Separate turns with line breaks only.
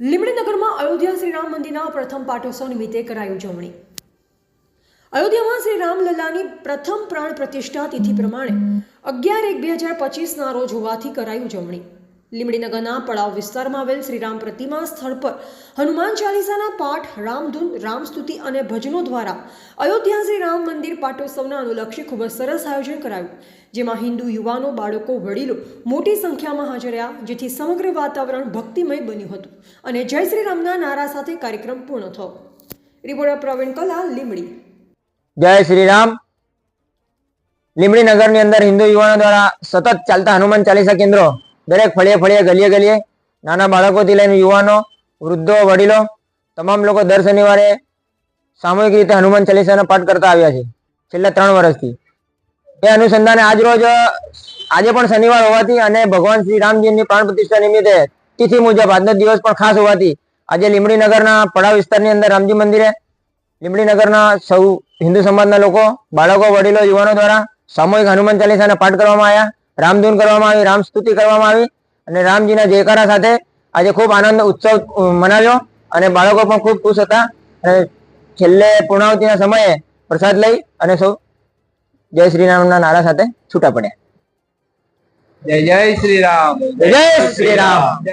લીમડીનગરમાં અયોધ્યા શ્રીરામ મંદિરના પ્રથમ પાટોત્સવ નિમિત્તે કરાઈ ઉજવણી. અયોધ્યામાં શ્રી રામલલ્લાની પ્રથમ પ્રાણ પ્રતિષ્ઠા તિથિ પ્રમાણે અગિયાર એક બે હજાર પચીસના રોજ હોવાથી કરાઈ ઉજવણી. લીમડીનગરના પડાવ વિસ્તારમાં આવેલ શ્રીરામ પ્રતિમા સ્થળ પર હનુમાન ચાલીસાના પાઠ, રામધૂન, રામસ્તુતિ અને ભજનો દ્વારા અયોધ્યા શ્રી રામ મંદિર પાટોત્સવના અનુલક્ષે ખૂબ જ સરસ આયોજન કરાયું, જેમાં હિન્દુ યુવાનો, બાળકો, વડીલો મોટી સંખ્યામાં હાજર જેથી સમગ્ર વાતાવરણ ભક્તિમય બન્યું હતું અને જય શ્રી રામના નારા સાથે કાર્યક્રમ પૂર્ણ થયો. રિપોર્ટર પ્રવીણ કલા લીમડી
જય શ્રી રામ. લીમડી નગરની અંદર હિન્દુ યુવાનો દ્વારા સતત ચાલતા હનુમાન ચાલીસા કેન્દ્રો દરેક ફળીએ ફળીએ ગલીએ ગલીએ, નાના બાળકોથી લઈને યુવાનો, વૃદ્ધો, વડીલો, તમામ લોકો દર શનિવારે સામૂહિક રીતે હનુમાન ચાલીસાના પાઠ કરતા આવ્યા છે, છેલ્લા ત્રણ વર્ષથી. એ અનુસંધાને આજ રોજ, આજે પણ શનિવાર હોવાથી અને ભગવાન શ્રી રામજીની પ્રાણ પ્રતિષ્ઠા નિમિત્તે તિથિ મુજબ આજનો દિવસ પણ ખાસ હોવાથી આજે લીમડી નગરના પડાવ વિસ્તારની અંદર રામજી મંદિરે લીમડી નગરના સૌ હિન્દુ સમાજના લોકો, બાળકો, વડીલો, યુવાનો દ્વારા સામૂહિક હનુમાન ચાલીસાના પાઠ કરવામાં આવ્યા. રામધૂન કરવામાં આવી રામ સ્તુતિ કરવામાં આવી અને રામજીના જયકારા સાથે આજે ખૂબ આનંદ ઉત્સવ મનાવ્યો અને બાળકો પણ ખૂબ ખુશ હતા. અને છેલ્લે પૂર્ણાવતીના સમયે પ્રસાદ લઈ અને સૌ જય શ્રી રામના નારા સાથે છૂટા પડ્યા.
જય જય શ્રી રામ
જય શ્રી રામ